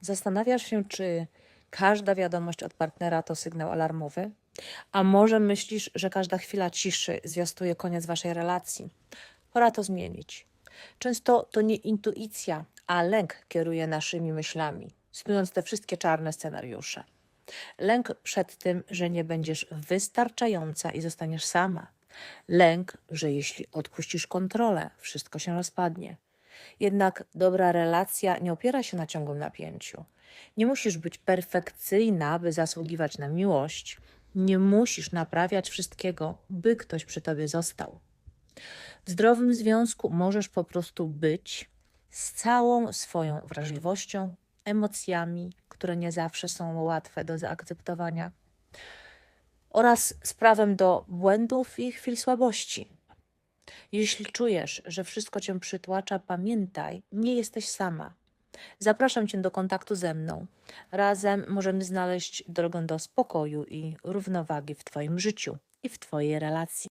Zastanawiasz się, czy każda wiadomość od partnera to sygnał alarmowy? A może myślisz, że każda chwila ciszy zwiastuje koniec waszej relacji? Pora to zmienić. Często to nie intuicja, a lęk kieruje naszymi myślami, snując te wszystkie czarne scenariusze. Lęk przed tym, że nie będziesz wystarczająca i zostaniesz sama. Lęk, że jeśli odpuścisz kontrolę, wszystko się rozpadnie. Jednak dobra relacja nie opiera się na ciągłym napięciu. Nie musisz być perfekcyjna, by zasługiwać na miłość. Nie musisz naprawiać wszystkiego, by ktoś przy tobie został. W zdrowym związku możesz po prostu być z całą swoją wrażliwością, emocjami, które nie zawsze są łatwe do zaakceptowania, oraz z prawem do błędów i chwil słabości. Jeśli czujesz, że wszystko cię przytłacza, pamiętaj, nie jesteś sama. Zapraszam cię do kontaktu ze mną. Razem możemy znaleźć drogę do spokoju i równowagi w Twoim życiu i w Twojej relacji.